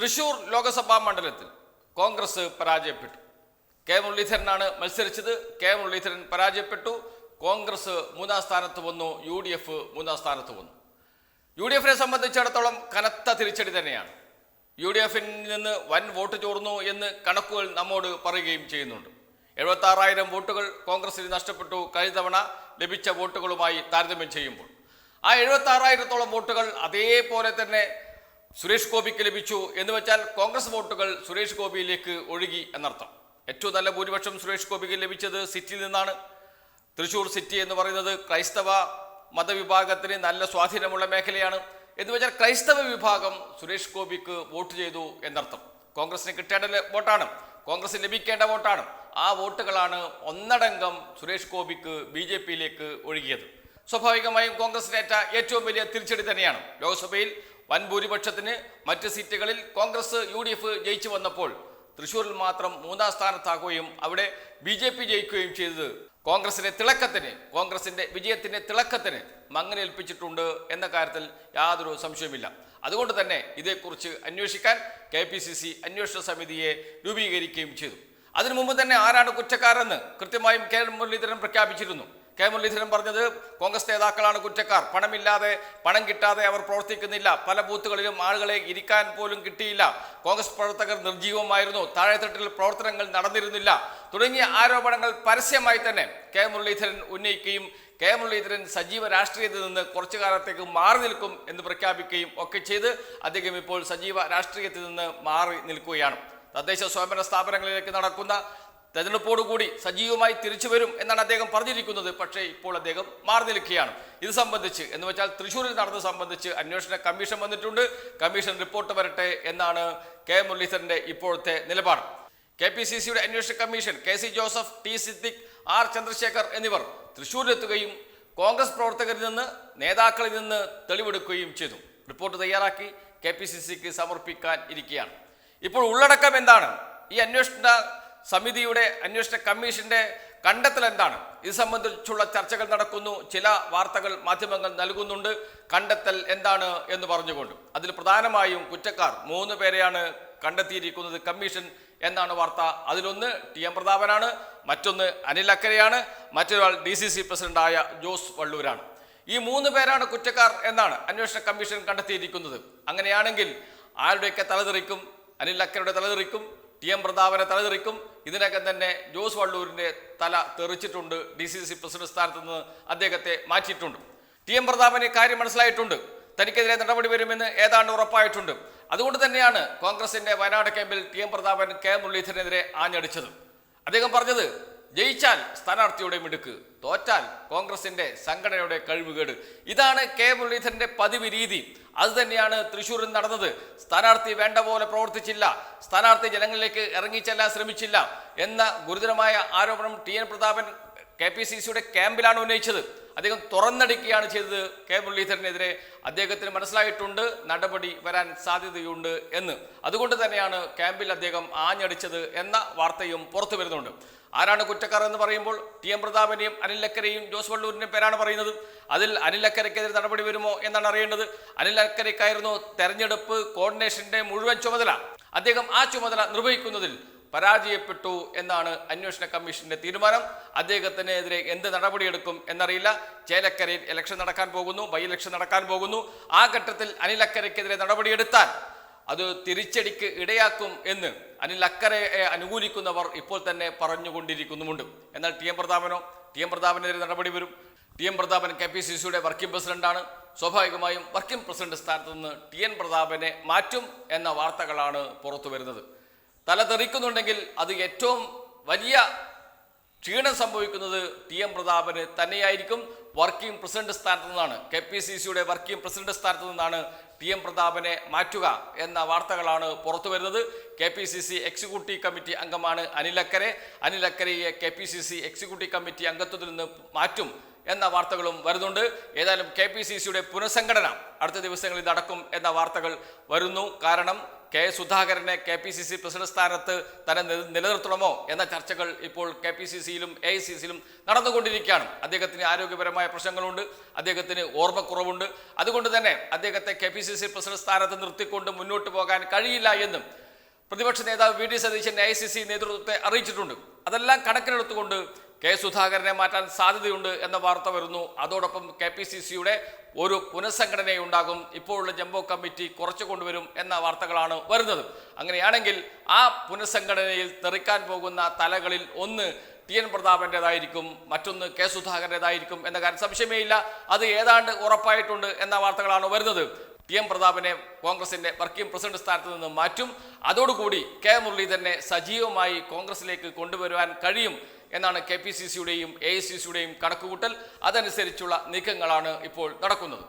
തൃശൂർ ലോക്സഭാ മണ്ഡലത്തിൽ കോൺഗ്രസ് പരാജയപ്പെട്ടു. കെ മുരളീധരനാണ് മത്സരിച്ചത്. കെ മുരളീധരൻ പരാജയപ്പെട്ടു. കോൺഗ്രസ് മൂന്നാം സ്ഥാനത്ത് വന്നു. യു ഡി എഫ് മൂന്നാം സ്ഥാനത്ത് വന്നു. യു ഡി എഫിനെ സംബന്ധിച്ചിടത്തോളം കനത്ത തിരിച്ചടി തന്നെയാണ്. യു ഡി എഫിൽ നിന്ന് വൻ വോട്ട് ചോർന്നു എന്ന് കണക്കുകൾ നമ്മോട് പറയുകയും ചെയ്യുന്നുണ്ട്. എഴുപത്തി ആറായിരം വോട്ടുകൾ കോൺഗ്രസിന് നഷ്ടപ്പെട്ടു. കഴിഞ്ഞ തവണ ലഭിച്ച വോട്ടുകളുമായി താരതമ്യം ചെയ്യുമ്പോൾ. ആ എഴുപത്തി ആറായിരത്തോളം വോട്ടുകൾ അതേപോലെ തന്നെ സുരേഷ് ഗോപിക്ക് ലഭിച്ചു എന്ന് വെച്ചാൽ കോൺഗ്രസ് വോട്ടുകൾ സുരേഷ് ഗോപിയിലേക്ക് ഒഴുകി എന്നർത്ഥം. ഏറ്റവും നല്ല ഭൂരിപക്ഷം സുരേഷ് ഗോപിക്ക് ലഭിച്ചത് സിറ്റിയിൽ നിന്നാണ്. തൃശൂർ സിറ്റി എന്ന് പറയുന്നത് ക്രൈസ്തവ മതവിഭാഗത്തിന് നല്ല സ്വാധീനമുള്ള മേഖലയാണ്. എന്ന് വെച്ചാൽ ക്രൈസ്തവ വിഭാഗം സുരേഷ് ഗോപിക്ക് വോട്ട് ചെയ്തു എന്നർത്ഥം. കോൺഗ്രസിന് കിട്ടേണ്ട വോട്ടാണ്. കോൺഗ്രസിന് ലഭിക്കേണ്ട വോട്ടാണ്. ആ വോട്ടുകളാണ് ഒന്നടങ്കം സുരേഷ് ഗോപിക്ക് ബി ജെ പിയിലേക്ക് ഒഴുകിയത്. സ്വാഭാവികമായും കോൺഗ്രസിനേറ്റ ഏറ്റവും വലിയ തിരിച്ചടി തന്നെയാണ്. ലോക്സഭയിൽ വൻ ഭൂരിപക്ഷത്തിന് മറ്റ് സീറ്റുകളിൽ കോൺഗ്രസ് യു ഡി എഫ് ജയിച്ചു വന്നപ്പോൾ തൃശൂരിൽ മാത്രം മൂന്നാം സ്ഥാനത്താകുകയും അവിടെ ബി ജെ പി ജയിക്കുകയും ചെയ്തത്. കോൺഗ്രസിന്റെ തിളക്കത്തിന് കോൺഗ്രസിന്റെ വിജയത്തിന്റെ തിളക്കത്തിന് മങ്ങലേൽപ്പിച്ചിട്ടുണ്ട് എന്ന കാര്യത്തിൽ യാതൊരു സംശയവുമില്ല. അതുകൊണ്ട് തന്നെ ഇതേക്കുറിച്ച് അന്വേഷിക്കാൻ കെ പി സി സി അന്വേഷണ സമിതിയെ രൂപീകരിക്കുകയും ചെയ്തു. അതിനു മുമ്പ് തന്നെ ആരാണ് കുറ്റക്കാരെന്ന് കൃത്യമായും കെ മുരളീധരൻ പ്രഖ്യാപിച്ചിരുന്നു. കെ മുരളീധരൻ പറഞ്ഞത് കോൺഗ്രസ് നേതാക്കളാണ് കുറ്റക്കാർ. പണമില്ലാതെ പണം കിട്ടാതെ അവർ പ്രവർത്തിക്കുന്നില്ല. പല ബൂത്തുകളിലും ആളുകളെ ഇരിക്കാൻ പോലും കിട്ടിയില്ല. കോൺഗ്രസ് പ്രവർത്തകർ നിർജീവമായിരുന്നു. താഴെത്തട്ടിൽ പ്രവർത്തനങ്ങൾ നടന്നിരുന്നില്ല. തുടങ്ങിയ ആരോപണങ്ങൾ പരസ്യമായി തന്നെ കെ മുരളീധരൻ ഉന്നയിക്കുകയും കെ മുരളീധരൻ സജീവ രാഷ്ട്രീയത്തിൽ നിന്ന് കുറച്ചു കാലത്തേക്ക് മാറി നിൽക്കും എന്ന് പ്രഖ്യാപിക്കുകയും ഒക്കെ ചെയ്ത് അദ്ദേഹം ഇപ്പോൾ സജീവ രാഷ്ട്രീയത്തിൽ നിന്ന് മാറി നിൽക്കുകയാണ്. തദ്ദേശ സ്വയംഭരണ സ്ഥാപനങ്ങളിലേക്ക് നടക്കുന്ന തെരഞ്ഞെടുപ്പോടുകൂടി സജീവമായി തിരിച്ചു വരും എന്നാണ് അദ്ദേഹം പറഞ്ഞിരിക്കുന്നത്. പക്ഷേ ഇപ്പോൾ അദ്ദേഹം മാറി നിൽക്കുകയാണ്. ഇത് സംബന്ധിച്ച് എന്ന് വെച്ചാൽ തൃശ്ശൂരിൽ നടന്നത് സംബന്ധിച്ച് അന്വേഷണ കമ്മീഷൻ വന്നിട്ടുണ്ട്. കമ്മീഷൻ റിപ്പോർട്ട് വരട്ടെ എന്നാണ് കെ മുരളീധരന്റെ ഇപ്പോഴത്തെ നിലപാട്. കെ പി സി സിയുടെ അന്വേഷണ commission K C Joseph T Siddique R Chandrasekhar എന്നിവർ തൃശ്ശൂരിലെത്തുകയും കോൺഗ്രസ് പ്രവർത്തകരിൽ നിന്ന് നേതാക്കളിൽ നിന്ന് തെളിവെടുക്കുകയും ചെയ്തു. റിപ്പോർട്ട് തയ്യാറാക്കി കെ പി സി സിക്ക് സമർപ്പിക്കാൻ ഇരിക്കുകയാണ്. ഇപ്പോൾ ഉള്ളടക്കം എന്താണ്? ഈ അന്വേഷണ സമിതിയുടെ അന്വേഷണ കമ്മീഷന്റെ കണ്ടെത്തൽ എന്താണ് ഇത് സംബന്ധിച്ചുള്ള ചർച്ചകൾ നടക്കുന്നു. ചില വാർത്തകൾ മാധ്യമങ്ങൾ നൽകുന്നുണ്ട്. കണ്ടെത്തൽ എന്താണ് എന്ന് പറഞ്ഞുകൊണ്ട്. അതിൽ പ്രധാനമായും കുറ്റക്കാർ മൂന്ന് പേരെയാണ് കണ്ടെത്തിയിരിക്കുന്നത്. കമ്മീഷൻ എന്നാണ് വാർത്ത. അതിലൊന്ന് ടി എം പ്രതാപനാണ്. മറ്റൊന്ന് അനിൽ അക്കരയാണ്. മറ്റൊരാൾ ഡി സി സി പ്രസിഡന്റായ ജോസ് വള്ളൂരാണ്. ഈ മൂന്ന് പേരാണ് കുറ്റക്കാർ എന്നാണ് അന്വേഷണ കമ്മീഷൻ കണ്ടെത്തിയിരിക്കുന്നത്. അങ്ങനെയാണെങ്കിൽ ആരുടെയൊക്കെ തലതെറിക്കും? അനിൽ അക്കരയുടെ തലതെറിക്കും? ടി എം പ്രതാപനെ തലതെറിക്കും. ഇതിനകം തന്നെ ജോസ് വള്ളൂരിന്റെ തല തെറിച്ചിട്ടുണ്ട്. ഡി സി സി പ്രസിഡന്റ് സ്ഥാനത്ത് നിന്ന് അദ്ദേഹത്തെ മാറ്റിയിട്ടുണ്ട്. ടി എം പ്രതാപന് കാര്യം മനസ്സിലായിട്ടുണ്ട്. തനിക്കെതിരെ നടപടി വരുമെന്ന് ഏതാണ്ട് ഉറപ്പായിട്ടുണ്ട്. അതുകൊണ്ട് തന്നെയാണ് കോൺഗ്രസിന്റെ വയനാട് ക്യാമ്പിൽ ടി എം പ്രതാപൻ കെ മുരളീധരനെതിരെ ആഞ്ഞടിച്ചത്. അദ്ദേഹം പറഞ്ഞത് ജയിച്ചാൽ സ്ഥാനാർത്ഥിയുടെ മിടുക്ക് തോറ്റാൽ കോൺഗ്രസിന്റെ സംഘടനയുടെ കഴിവുകേട്. ഇതാണ് കെ മുരളീധരന്റെ പതിവ് രീതി. അത് തന്നെയാണ് തൃശൂരിൽ നടന്നത്. സ്ഥാനാർത്ഥി വേണ്ട പോലെ പ്രവർത്തിച്ചില്ല. സ്ഥാനാർത്ഥി ജനങ്ങളിലേക്ക് ഇറങ്ങിച്ചെല്ലാൻ ശ്രമിച്ചില്ല എന്ന ഗുരുതരമായ ആരോപണം T N Prathapan K P C സിയുടെ ക്യാമ്പിലാണ് ഉന്നയിച്ചത്. അദ്ദേഹം തുറന്നടിക്കുകയാണ് ചെയ്തത് കെ മുരളീധരനെതിരെ. അദ്ദേഹത്തിന് മനസ്സിലായിട്ടുണ്ട് നടപടി വരാൻ സാധ്യതയുണ്ട് എന്ന്. അതുകൊണ്ട് തന്നെയാണ് ക്യാമ്പിൽ അദ്ദേഹം ആഞ്ഞടിച്ചത് എന്ന വാർത്തയും പുറത്തു വരുന്നുണ്ട് ആരാണ് കുറ്റക്കാർ എന്ന് പറയുമ്പോൾ ടി എം പ്രതാപനെയും അനിലക്കരയും ജോസ് വള്ളൂരിന്റെയും പേരാണ് പറയുന്നത്. അതിൽ അനിലക്കരയ്ക്കെതിരെ നടപടി വരുമോ എന്നാണ് അറിയേണ്ടത്. അനിലക്കരയ്ക്കായിരുന്നു തെരഞ്ഞെടുപ്പ് കോർഡിനേഷന്റെ മുഴുവൻ ചുമതല. അദ്ദേഹം ആ ചുമതല നിർവഹിക്കുന്നതിൽ പരാജയപ്പെട്ടു എന്നാണ് അന്വേഷണ കമ്മീഷന്റെ തീരുമാനം. അദ്ദേഹത്തിനെതിരെ എന്ത് നടപടിയെടുക്കും എന്നറിയില്ല. ചേലക്കരയിൽ ഇലക്ഷൻ നടക്കാൻ പോകുന്നു ബൈ ഇലക്ഷൻ നടക്കാൻ പോകുന്നു. ആ ഘട്ടത്തിൽ അനിലക്കരയ്ക്കെതിരെ നടപടിയെടുത്താൽ അത് തിരിച്ചടിക്ക് ഇടയാക്കും എന്ന് അനിൽ അക്കരയെ അനുകൂലിക്കുന്നവർ ഇപ്പോൾ തന്നെ പറഞ്ഞുകൊണ്ടിരിക്കുന്നുമുണ്ട്. എന്നാൽ ടി എം പ്രതാപനോ ടി എം പ്രതാപനെതിരെ നടപടി വരും. T M Prathapan K P C സിയുടെ വർക്കിംഗ് പ്രസിഡന്റാണ്. സ്വാഭാവികമായും വർക്കിംഗ് പ്രസിഡന്റ് സ്ഥാനത്ത് നിന്ന് ടി എൻ പ്രതാപനെ മാറ്റും എന്ന വാർത്തകളാണ് പുറത്തു വരുന്നത്. തല തെറിക്കുന്നുണ്ടെങ്കിൽ അത് ഏറ്റവും വലിയ ക്ഷീണം സംഭവിക്കുന്നത് ടി എം പ്രതാപന് തന്നെയായിരിക്കും. വർക്കിംഗ് പ്രസിഡന്റ് സ്ഥാനത്ത് നിന്നാണ്. കെ പി സി സിയുടെ വർക്കിംഗ് പ്രസിഡന്റ് സ്ഥാനത്ത് നിന്നാണ് ടി എം പ്രതാപനെ മാറ്റുക എന്ന വാർത്തകളാണ് പുറത്തു വരുന്നത് K P C C executive committee അംഗമാണ് അനിലക്കരെ. അനിലക്കരയെ K P C C executive committee അംഗത്വത്തിൽ നിന്ന് മാറ്റും എന്ന വാർത്തകളും വരുന്നുണ്ട്. ഏതായാലും കെ പി സി സിയുടെ പുനഃസംഘടന അടുത്ത ദിവസങ്ങളിൽ നടക്കും എന്ന വാർത്തകൾ വരുന്നു. കാരണം കെ സുധാകരനെ K P C C president സ്ഥാനത്ത് തന്നെ നിലനിർത്തണമോ എന്ന ചർച്ചകൾ ഇപ്പോൾ കെ പി സി സിയിലും എ സി സിയിലും നടന്നുകൊണ്ടിരിക്കുകയാണ്. അദ്ദേഹത്തിന് ആരോഗ്യപരമായ പ്രശ്നങ്ങളുണ്ട് അദ്ദേഹത്തിന് ഓർമ്മക്കുറവുണ്ട്. അതുകൊണ്ട് തന്നെ അദ്ദേഹത്തെ K P C C president സ്ഥാനത്ത് നിർത്തിക്കൊണ്ട് മുന്നോട്ട് പോകാൻ കഴിയില്ല എന്നും പ്രതിപക്ഷ നേതാവ് V D Satheesan A C C നേതൃത്വത്തെ അറിയിച്ചിട്ടുണ്ട്. അതെല്ലാം കണക്കിലെടുത്തുകൊണ്ട് കെ സുധാകരനെ മാറ്റാൻ സാധ്യതയുണ്ട് എന്ന വാർത്ത വരുന്നു. അതോടൊപ്പം കെ പി സി സിയുടെ ഒരു പുനഃസംഘടനയുണ്ടാകും. ഇപ്പോഴുള്ള ജംബോ കമ്മിറ്റി കുറച്ചു കൊണ്ടുവരും എന്ന വാർത്തകളാണ് വരുന്നത്. അങ്ങനെയാണെങ്കിൽ ആ പുനഃസംഘടനയിൽ തെറിക്കാൻ പോകുന്ന തലകളിൽ ഒന്ന് ടി എൻ പ്രതാപന്റെതായിരിക്കും മറ്റൊന്ന് കെ സുധാകരന്റെതായിരിക്കും എന്ന കാര്യം സംശയമേ ഇല്ല അത് ഏതാണ്ട് ഉറപ്പായിട്ടുണ്ട് എന്ന വാർത്തകളാണ് വരുന്നത്. ടി എം പ്രതാപനെ കോൺഗ്രസിന്റെ വർക്കിംഗ് പ്രസിഡന്റ് സ്ഥാനത്ത് നിന്ന് മാറ്റും. അതോടുകൂടി കെ മുരളീധരനെ സജീവമായി കോൺഗ്രസിലേക്ക് കൊണ്ടുവരുവാൻ കഴിയും. എന്നാണ് കെ പി സി സിയുടെയും എ ഐ സി സിയുടെയും കണക്കുകൂട്ടൽ. അതനുസരിച്ചുള്ള നീക്കങ്ങളാണ് ഇപ്പോൾ നടക്കുന്നത്.